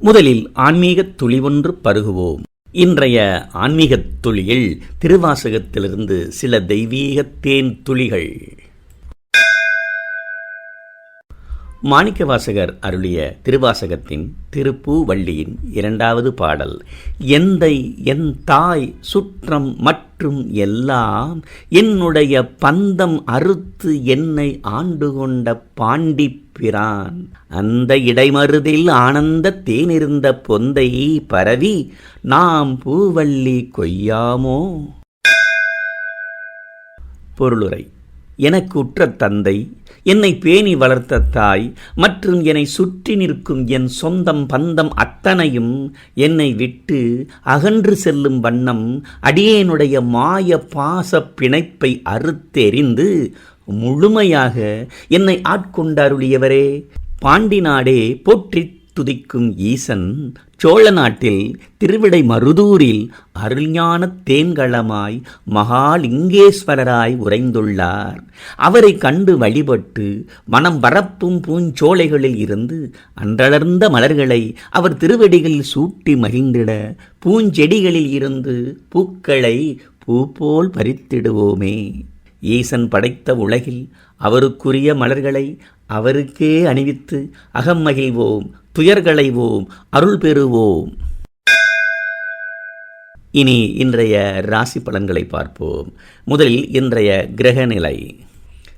முதலில் ஆன்மீகத் துளி ஒன்று பருகுவோம். இன்றைய ஆன்மீகத் துளியில் திருவாசகத்திலிருந்து சில தெய்வீகத் தேன் துளிகள். மாணிக்கவாசகர் அருளிய திருவாசகத்தின் திருப்பூவள்ளியின் இரண்டாவது பாடல் எந்தை என் தாய் சுற்றம் மற்றும் எல்லாம் என்னுடைய பந்தம் அறுத்து என்னை ஆண்டு கொண்ட பாண்டிப்பிரான் அந்த இடைமருதில் ஆனந்த தேனிருந்த பொந்தை பரவி நாம் பூவள்ளி கொய்யாமோ? பொருளுரை எனக்கு உற்ற தந்தை என்னை பேணி வளர்த்த தாய் மற்றும் என்னை சுற்றி நிற்கும் என் சொந்தம் பந்தம் அத்தனையும் என்னை விட்டு அகன்று செல்லும் வண்ணம் அடியேனுடைய மாய பாச பிணைப்பை அறுத்தெறிந்து முழுமையாக என்னை ஆட்கொண்டருளியவரே பாண்டி நாடே போற்றித் துதிக்கும் ஈசன் சோழ நாட்டில் திருவிடை மருதூரில் அருள்ஞான தேன்களமாய் மகாலிங்கேஸ்வரராய் உறைந்துள்ளார். அவரை கண்டு வழிபட்டு மனம் பரப்பும் பூஞ்சோலைகளில் இருந்து அன்றளர்ந்த மலர்களை அவர் திருவடிகளில் சூட்டி மகிழ்ந்திட பூஞ்செடிகளில் இருந்து பூக்களை பூ போல் பறித்திடுவோமே. ஈசன் படைத்த உலகில் அவருக்குரிய மலர்களை அவருக்கே அணிவித்து அகம் மகிழ்வோம் துயர்களைவோம் அருள் பெறுவோம். இனி இன்றைய ராசி பலன்களை பார்ப்போம். முதலில் இன்றைய கிரகநிலை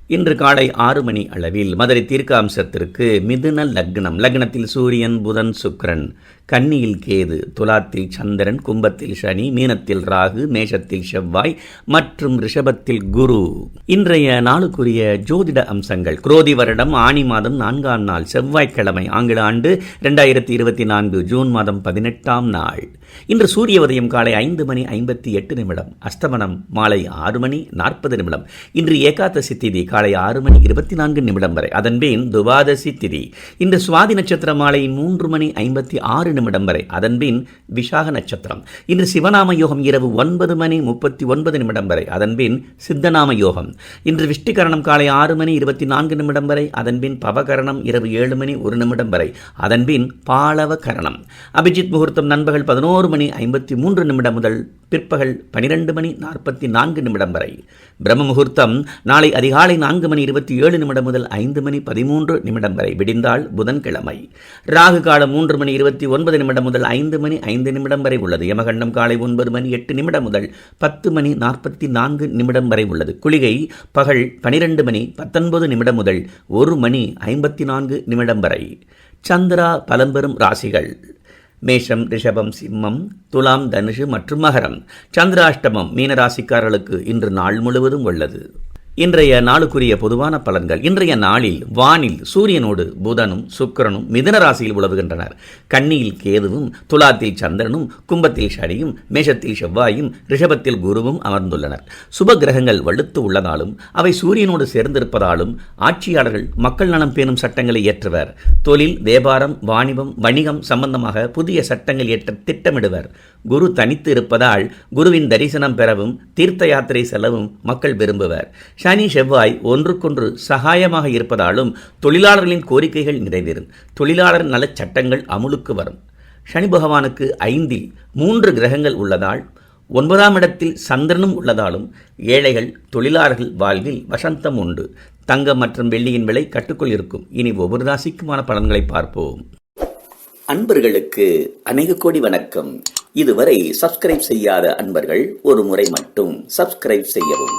இன்று காலை ஆறு மணி அளவில் மதுரை தீர்க்காம்சத்திற்கு மிதுன லக்னம். லக்னத்தில் சூரியன் புதன் சுக்கிரன். கன்னியில் கேது துலாத்தில் சந்திரன் கும்பத்தில் சனி மீனத்தில் ராகு மேஷத்தில் செவ்வாய் மற்றும் ரிஷபத்தில் குரு. இன்றைய நாளுக்குரிய ஜோதிட அம்சங்கள். குரோதி வருடம் ஆணி மாதம் நான்காம் நாள் செவ்வாய்க்கிழமை ஆங்கில ஆண்டு இரண்டாயிரத்தி இருபத்தி நான்கு ஜூன் மாதம் பதினெட்டாம் நாள். இன்று சூரிய உதயம் காலை ஐந்து மணி ஐம்பத்தி எட்டு நிமிடம் அஸ்தமனம் மாலை ஆறு மணி நாற்பது நிமிடம் இன்று ஏகாதசி திதி காலை ஆறு மணி இருபத்தி நான்கு நிமிடம் வரை. அதன்பின் துவாதசி திதி. இன்று சுவாதி நட்சத்திரம் மாலை மூன்று மணி ஐம்பத்தி ஆறு நிமிடம் வரை. அதன்பின் விஷாக நட்சத்திரம். இன்று சிவநாம யோகம் இரவு ஒன்பது மணி முப்பத்தி ஒன்பது நிமிடம் வரை. அதன்பின் சித்தநாம யோகம் இன்று விஷ்டிகரணம் காலை ஆறு மணி இருபத்தி நான்கு நிமிடம் வரை. அதன்பின் பவகரணம் இரவு ஏழு மணி ஒரு நிமிடம் வரை. அதன்பின் பாலவ கரணம் அபிஜித் முகூர்த்தம் நண்பகல் பதினோரு மணி ஐம்பத்தி மூன்று நிமிடம் முதல் பிற்பகல் பனிரெண்டு மணி நாற்பத்தி நான்கு நிமிடம் வரை. பிரம்ம முகூர்த்தம் நாளை அதிகாலை நான்கு மணி இருபத்தி ஏழு நிமிடம் முதல் ஐந்து மணி பதிமூன்று நிமிடம் வரை. விடிந்தால் புதன்கிழமை. ராகு காலம் மூன்று மணி இருபத்தி ஒன்பது ஒன்பது நிமிடம் முதல் ஐந்து மணி ஐந்து நிமிடம் வரை உள்ளது. யமகண்டம் காலை ஒன்பது மணி எட்டு நிமிடம் முதல் பத்து மணி நாற்பத்தி நான்கு நிமிடம் வரை உள்ளது. குளிகை பகல் பனிரெண்டு மணி பத்தொன்பது நிமிடம் முதல் ஒரு மணி ஐம்பத்தி நான்கு நிமிடம் வரை. சந்திரா பலம்பெறும் ராசிகள். மேஷம் ரிஷபம் சிம்மம் துலாம் தனுஷு மற்றும் மகரம். சந்திராஷ்டமம் மீனராசிக்காரர்களுக்கு இன்று நாள் முழுவதும் உள்ளது. இன்றைய நாளுக்குரிய பொதுவான பலன்கள். இன்றைய நாளில் வானில் சூரியனோடு புதனும் சுக்கிரனும் மிதன ராசியில் உலவுகின்றனர். கன்னியில் கேதுவும் துலாத்தில் சந்திரனும் கும்பத்தில் சனியும் மேஷத்தில் செவ்வாயும் ரிஷபத்தில் குருவும் அமர்ந்துள்ளனர். சுப கிரகங்கள் வலுத்து உள்ளதாலும் அவை சூரியனோடு சேர்ந்திருப்பதாலும் ஆட்சியாளர்கள் மக்கள் நலம் பேணும் சட்டங்களை இயற்றுவர் தொழில் வியாபாரம் வாணிபம் வணிகம் சம்பந்தமாக புதிய சட்டங்கள் இயற்ற திட்டமிடுவர். குரு தனித்து இருப்பதால் குருவின் தரிசனம் பெறவும் தீர்த்த யாத்திரை செல்லவும் மக்கள் விரும்புவர். சனி செவ்வாய் ஒன்றுக்கொன்று சகாயமாக இருப்பதாலும் தொழிலாளர்களின் கோரிக்கைகள் நிறைவேறும். தொழிலாளர் நலச் சட்டங்கள் அமுலுக்கு வரும். சனி பகவானுக்கு ஐந்தில் மூன்று கிரகங்கள் உள்ளதால் ஒன்பதாம் இடத்தில் சந்திரனும் உள்ளதாலும் ஏழைகள் தொழிலாளர்கள் வாழ்வில் வசந்தம் உண்டு. தங்கம் மற்றும் வெள்ளியின் விலை கட்டுக்குள் இருக்கும். இனி ஒவ்வொரு ராசிக்குமான பலன்களை பார்ப்போம். அன்பர்களுக்கு அநேக கோடி வணக்கம். இதுவரை சப்ஸ்கிரைப் செய்யாத அன்பர்கள் ஒரு முறை மட்டும் சப்ஸ்கிரைப் செய்யவும்.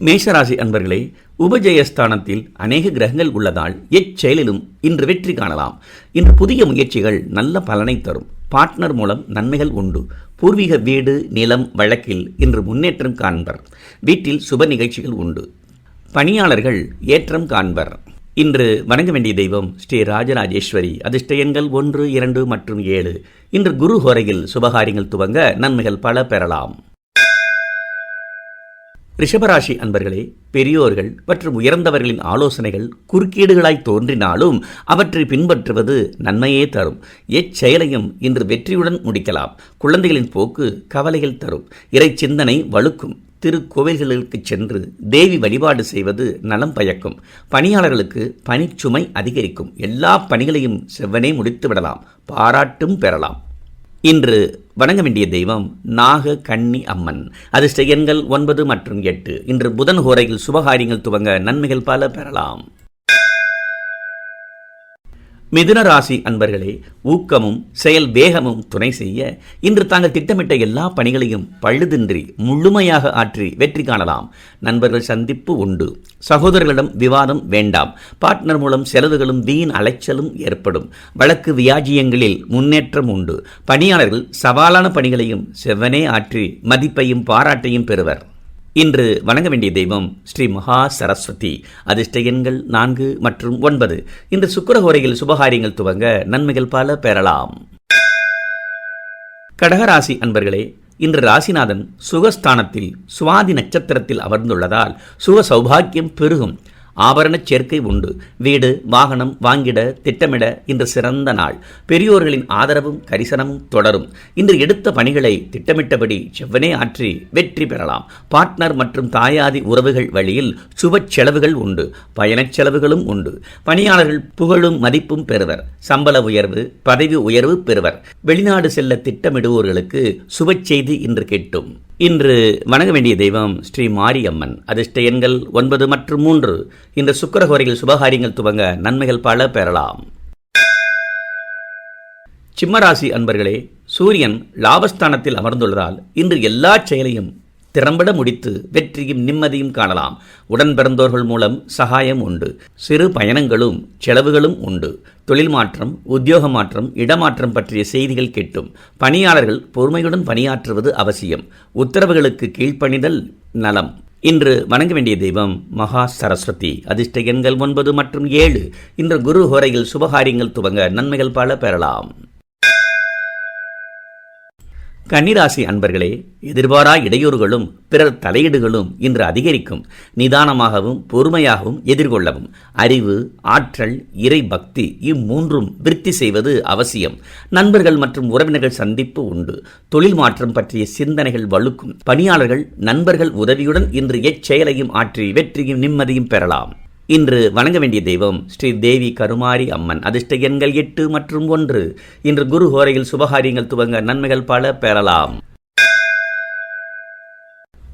மேஷராசி அன்பர்களே உபஜயஸ்தானத்தில் அநேக கிரகங்கள் உள்ளதால் எச்செயலிலும் இன்று வெற்றி காணலாம். இன்று புதிய முயற்சிகள் நல்ல பலனை தரும். பார்ட்னர் மூலம் நன்மைகள் உண்டு. பூர்வீக வீடு நிலம் வழக்கில் இன்று முன்னேற்றம் காண்பர். வீட்டில் சுப நிகழ்ச்சிகள் உண்டு. பணியாளர்கள் ஏற்றம் காண்பர். இன்று வணங்க வேண்டிய தெய்வம் ஸ்ரீ ராஜராஜேஸ்வரி. அதிர்ஷ்டயங்கள் ஒன்று இரண்டு மற்றும் ஏழு. இன்று குரு ஹோரையில் சுபகாரியங்கள் துவங்க நன்மைகள் பல பெறலாம். ரிஷபராசி அன்பர்களே பெரியோர்கள் மற்றும் உயர்ந்தவர்களின் ஆலோசனைகள் குறுக்கீடுகளாய் தோன்றினாலும் அவற்றை பின்பற்றுவது நன்மையே தரும். எச்செயலையும் இன்று வெற்றியுடன் முடிக்கலாம். குழந்தைகளின் போக்கு கவலைகள் தரும். இறை சிந்தனை வலுக்கும் திருக்கோவில்களுக்கு சென்று தேவி வழிபாடு செய்வது நலம் பயக்கும். பணியாளர்களுக்கு பணிச்சுமை அதிகரிக்கும். எல்லா பணிகளையும் செவ்வனே முடித்து விடலாம் பாராட்டும் பெறலாம். இன்று வணங்க வேண்டிய தெய்வம் நாக கன்னி அம்மன். அதிர்ஷ்ட எண்கள் ஒன்பது மற்றும் எட்டு. இன்று புதன் ஹோரையில் சுபகாரியங்கள் துவங்க நன்மைகள் பல பெறலாம். மிதுன ராசி அன்பர்களே ஊக்கமும் செயல் வேகமும் துணை செய்ய இன்று தாங்கள் திட்டமிட்ட எல்லா பணிகளையும் பழுதின்றி முழுமையாக ஆற்றி வெற்றி காணலாம். நண்பர்கள் சந்திப்பு உண்டு. சகோதரர்களிடம் விவாதம் வேண்டாம். பார்ட்னர் மூலம் செலவுகளும் வீண் அலைச்சலும் ஏற்படும். வழக்கு வியாஜியங்களில் முன்னேற்றம் உண்டு. பணியாளர்கள் சவாலான பணிகளையும் செவ்வனே ஆற்றி மதிப்பையும் பாராட்டையும் பெறுவர். இன்று வணங்க வேண்டிய தெய்வம் ஸ்ரீ மகா சரஸ்வதி. அதிர்ஷ்ட எண்கள் நான்கு மற்றும் ஒன்பது. இன்று சுக்கரஹோரையில் சுபகாரியங்கள் துவங்க நன்மைகள் பல பெறலாம். கடகராசி அன்பர்களே இன்று ராசிநாதன் சுகஸ்தானத்தில் சுவாதி நட்சத்திரத்தில் அமர்ந்துள்ளதால் சுக சௌபாக்கியம் பெருகும். ஆபரணச் சேர்க்கை உண்டு. வீடு வாகனம் வாங்கிட திட்டமிட இன்று சிறந்த நாள். பெரியோர்களின் ஆதரவும் கரிசனமும் தொடரும். இன்று எடுத்த பணிகளை திட்டமிட்டபடி செவ்வனே ஆற்றி வெற்றி பெறலாம். பார்ட்னர் மற்றும் தாயாதி உறவுகள் வழியில் சுப செலவுகள் உண்டு. பயணச் செலவுகளும் உண்டு. பணியாளர்கள் புகழும் மதிப்பும் பெறுவர். சம்பள உயர்வு பதவி உயர்வு பெறுவர். வெளிநாடு செல்ல திட்டமிடுவோர்களுக்கு சுப செய்தி இன்று கேட்டும். இன்று வணங்க வேண்டிய தெய்வம் ஸ்ரீ மாரியம்மன். அதிர்ஷ்ட எண்கள் ஒன்பது மற்றும் மூன்று. இந்த சுக்கரகோரையில் சுபகாரியங்கள் துவங்க நன்மைகள் பல பெறலாம். சிம்மராசி அன்பர்களே சூரியன் லாபஸ்தானத்தில் அமர்ந்துள்ளதால் இன்று எல்லா செயலையும் திறம்பட முடித்து வெற்றியும் நிம்மதியும் காணலாம். உடன் பிறந்தோர்கள் மூலம் சகாயம் உண்டு. சிறு பயணங்களும் செலவுகளும் உண்டு. தொழில் மாற்றம் உத்தியோக மாற்றம் இடமாற்றம் பற்றிய செய்திகள் கேட்டும். பணியாளர்கள் பொறுமையுடன் பணியாற்றுவது அவசியம். உத்தரவுகளுக்கு கீழ்ப்பணிதல் நலம். இன்று வணங்க வேண்டிய தெய்வம் மகா சரஸ்வதி. அதிர்ஷ்ட எண்கள் ஒன்பது மற்றும் ஏழு. இன்று குரு ஹோரையில் சுபகாரியங்கள் துவங்க நன்மைகள் பல பெறலாம். கன்னிராசி அன்பர்களே எதிர்பாரா இடையூறுகளும் பிறர் தலையீடுகளும் இன்று அதிகரிக்கும். நிதானமாகவும் பொறுமையாகவும் எதிர்கொள்ளவும். அறிவு ஆற்றல் இறை பக்தி இம்மூன்றும் விருத்தி செய்வது அவசியம். நண்பர்கள் மற்றும் உறவினர்கள் சந்திப்பு உண்டு. தொழில் மாற்றம் பற்றிய சிந்தனைகள் வலுக்கும். பணியாளர்கள் நண்பர்கள் உதவியுடன் இன்று எச்செயலையும் ஆற்றி வெற்றியும் நிம்மதியும் பெறலாம். இன்று வணங்க வேண்டிய தெய்வம் ஸ்ரீ தேவி கருமாரி அம்மன். அதிர்ஷ்ட எண்கள் எட்டு மற்றும் ஒன்று. இன்று குரு ஹோரையில் சுபகாரியங்கள் துவங்க நன்மைகள் பல பெறலாம்.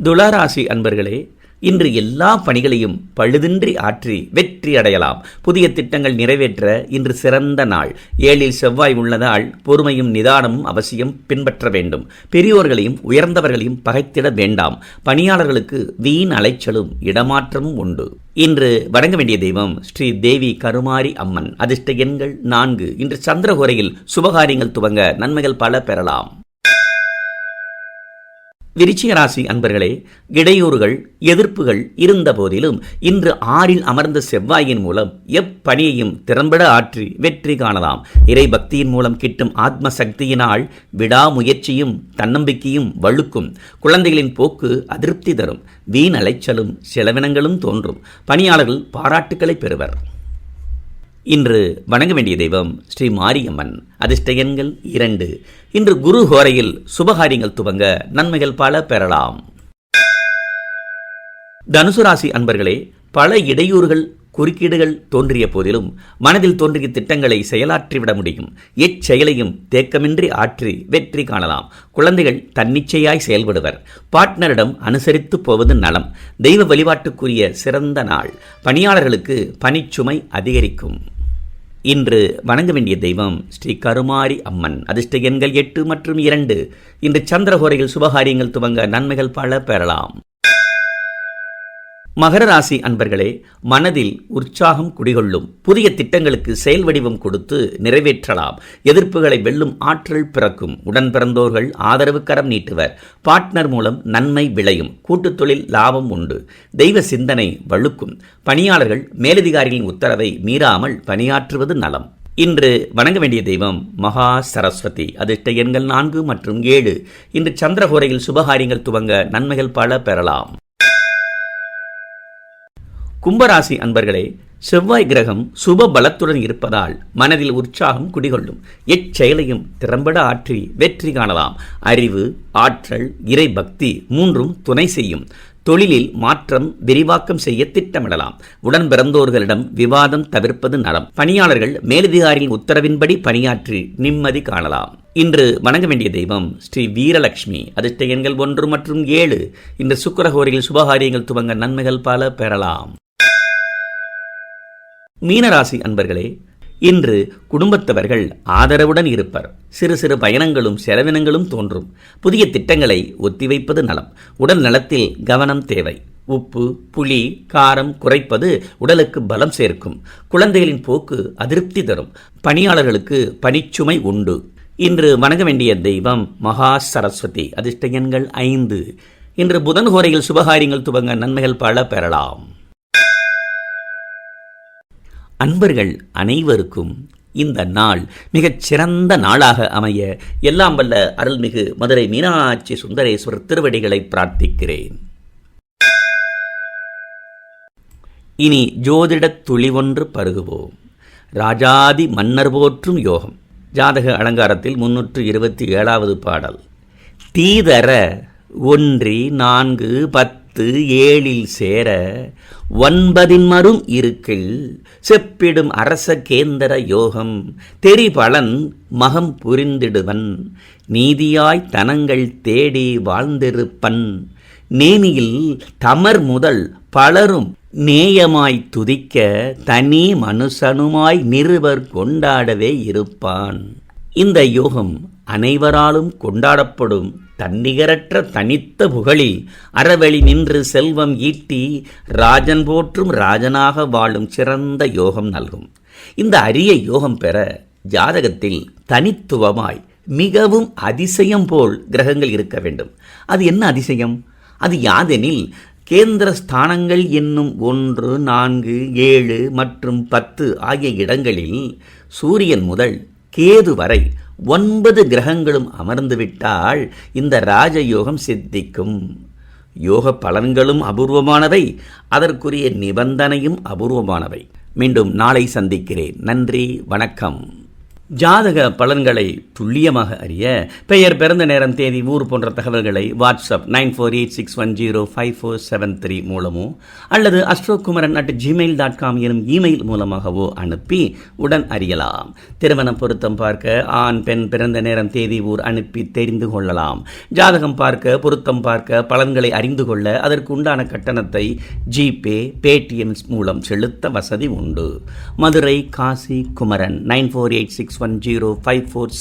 துளாராசி அன்பர்களே இன்று எல்லா பணிகளையும் பழுதின்றி ஆற்றி வெற்றி அடையலாம். புதிய திட்டங்கள் நிறைவேற்ற இன்று சிறந்த நாள். ஏழில் செவ்வாய் உள்ளதால் பொறுமையும் நிதானமும் அவசியம் பின்பற்ற வேண்டும். பெரியோர்களையும் உயர்ந்தவர்களையும் பகைத்திட வேண்டாம். பணியாளர்களுக்கு வீண் அலைச்சலும் இடமாற்றமும் உண்டு. இன்று வணங்க வேண்டிய தெய்வம் ஸ்ரீ தேவி கருமாரி அம்மன். அதிர்ஷ்ட எண்கள் நான்கு. இன்று சந்திரகுரையில் சுபகாரியங்கள் துவங்க நன்மைகள் பல பெறலாம். விருச்சிக ராசி அன்பர்களே இடையூறுகள் எதிர்ப்புகள் இருந்த போதிலும் இன்று ஆறில் அமர்ந்த செவ்வாயின் மூலம் எப்பணியையும் திறம்பட ஆற்றி வெற்றி காணலாம். இறை பக்தியின் மூலம் கிட்டும் ஆத்ம சக்தியினால் விடாமுயற்சியும் தன்னம்பிக்கையும் வழுக்கும். குழந்தைகளின் போக்கு அதிருப்தி தரும். வீண் அலைச்சலும் செலவினங்களும் தோன்றும். பணியாளர்கள் பாராட்டுக்களை பெறுவர். இன்று வணங்க வேண்டிய தெய்வம் ஸ்ரீ மாரியம்மன். அதிர்ஷ்ட எண்கள் இரண்டு. இன்று குரு ஹோரையில் சுபகாரியங்கள் துவங்க நன்மைகள் பல பெறலாம். தனுசு ராசி அன்பர்களே பல இடையூறுகள் குறுக்கீடுகள் தோன்றிய போதிலும் மனதில் தோன்றிய திட்டங்களை செயலாற்றிவிட முடியும். எச்செயலையும் தேக்கமின்றி ஆற்றி வெற்றி காணலாம். குழந்தைகள் தன்னிச்சையாய் செயல்படுவர். பார்ட்னரிடம் அனுசரித்து போவது நலம். தெய்வ வழிபாட்டுக்குரிய சிறந்த நாள். பணியாளர்களுக்கு பணிச்சுமை அதிகரிக்கும். இன்று வணங்க வேண்டிய தெய்வம் ஸ்ரீ கருமாரி அம்மன். அதிர்ஷ்ட எண்கள் எட்டு மற்றும் இரண்டு. இன்று சந்திரகோரையில் சுபகாரியங்கள் துவங்க நன்மைகள் பல பெறலாம். மகர ராசி அன்பர்களே மனதில் உற்சாகம் குடிகொள்ளும் புதிய திட்டங்களுக்கு செயல் வடிவம் கொடுத்து நிறைவேற்றலாம். எதிர்ப்புகளை வெல்லும் ஆற்றல் பிறக்கும். உடன் பிறந்தோர்கள் ஆதரவு கரம் நீட்டுவர். பார்ட்னர் மூலம் நன்மை விளையும். கூட்டுத் தொழில் லாபம் உண்டு. தெய்வ சிந்தனை வழுக்கும். பணியாளர்கள் மேலதிகாரிகளின் உத்தரவை மீறாமல் பணியாற்றுவது நலம். இன்று வணங்க வேண்டிய தெய்வம் மகா சரஸ்வதி. அதிர்ஷ்ட எண்கள் நான்கு மற்றும் ஏழு. இன்று சந்திரகோரையில் சுபகாரியங்கள் துவங்க நன்மைகள் பல பெறலாம். கும்பராசி அன்பர்களே செவ்வாய் கிரகம் சுப பலத்துடன் இருப்பதால் மனதில் உற்சாகம் குடிகொள்ளும். எச்செயலையும் திறம்பட ஆற்றி வெற்றி காணலாம். அறிவு ஆற்றல் இறை பக்தி மூன்றும் துணை செய்யும். தொழிலில் மாற்றம் விரிவாக்கம் செய்ய திட்டமிடலாம். உடன் பிறந்தோர்களிடம் விவாதம் தவிர்ப்பது நலம். பணியாளர்கள் மேலதிகாரியின் உத்தரவின்படி பணியாற்றி நிம்மதி காணலாம். இன்று வணங்க வேண்டிய தெய்வம் ஸ்ரீ வீரலட்சுமி அதிர்ஷ்ட எண்கள் ஒன்று மற்றும் ஏழு. இன்று சுக்கரகோரியில் சுபகாரியங்கள் துவங்க நன்மைகள் பல பெறலாம். மீனராசி அன்பர்களே இன்று குடும்பத்தவர்கள் ஆதரவுடன் இருப்பர். சிறு சிறு பயணங்களும் செலவினங்களும் தோன்றும். புதிய திட்டங்களை ஒத்திவைப்பது நலம். உடல் நலத்தில் கவனம் தேவை. உப்பு புளி காரம் குறைப்பது உடலுக்கு பலம் சேர்க்கும். குழந்தைகளின் போக்கு அதிருப்தி தரும். பணியாளர்களுக்கு பணிச்சுமை உண்டு. இன்று வணங்க வேண்டிய தெய்வம் மகா சரஸ்வதி. அதிர்ஷ்ட எண்கள் ஐந்து. இன்று புதன் ஹோரையில் சுபகாரியங்கள் துவங்க நன்மைகள் பல பெறலாம். அன்பர்கள் அனைவருக்கும் இந்த நாள் மிகச் சிறந்த நாளாக அமைய எல்லாம் வல்ல அருள்மிகு மதுரை மீனாட்சி சுந்தரேஸ்வரர் திருவடிகளை பிரார்த்திக்கிறேன். இனி ஜோதிடத் துளி ஒன்று பருகுவோம். ராஜாதி மன்னர் போற்றும் யோகம். ஜாதக அலங்காரத்தில் முன்னூற்று இருபத்தி ஏழாவது பாடல். தீதர ஒன்றி நான்கு பத்து பத்து ஏழில் சேர ஒன்பதின் மரும் இருக்கில் செப்பிடும் அரச கேந்திர யோகம் தெரிபலன் மகம் புரிந்திடுவன். நீதியாய் தனங்கள் தேடி வாழ்ந்திருப்பன். நேனியில் தமர் முதல் பலரும் நேயமாய் துதிக்க தனி மனுஷனுமாய் நிருவர் கொண்டாடவே இருப்பான். இந்த யோகம் அனைவராலும் கொண்டாடப்படும். தன்னிகரற்ற தனித்த புகழில் அறவழி நின்று செல்வம் ஈட்டி ராஜன் போற்றும் ராஜனாக வாழும் சிறந்த யோகம் நல்கும். இந்த அரிய யோகம் பெற ஜாதகத்தில் தனித்துவமாய் மிகவும் அதிசயம் போல் கிரகங்கள் இருக்க வேண்டும். அது என்ன அதிசயம்? அது யாதெனில் கேந்திர ஸ்தானங்கள் என்னும் ஒன்று நான்கு ஏழு மற்றும் பத்து ஆகிய இடங்களில் சூரியன் முதல் கேது வரை ஒன்பது கிரகங்களும் அமர்ந்துவிட்டால் இந்த ராஜயோகம் சித்திக்கும். யோக பலன்களும் அபூர்வமானவை அதற்குரிய நிபந்தனையும் அபூர்வமானவை. மீண்டும் நாளை சந்திக்கிறேன். நன்றி வணக்கம். ஜாதக பலன்களை துல்லியமாக அறிய பெயர் பிறந்த நேரம் தேதி ஊர் போன்ற தகவல்களை WhatsApp nine four eight six one zero five four seven three மூலமோ அல்லது astrokumaran at Gmail dot com எனும் இமெயில் மூலமாகவோ அனுப்பி உடன் அறியலாம். திருமணம் பொருத்தம் பார்க்க ஆண் பெண் பிறந்த நேரம் தேதி ஊர் அனுப்பி தெரிந்து கொள்ளலாம். ஜாதகம் பார்க்க பொருத்தம் பார்க்க பலன்களை அறிந்து கொள்ள அதற்கு உண்டான கட்டணத்தை ஜிபே பேடிஎம் மூலம் செலுத்த வசதி உண்டு. Madurai Kasi Kumaran nine four eight six one zero five four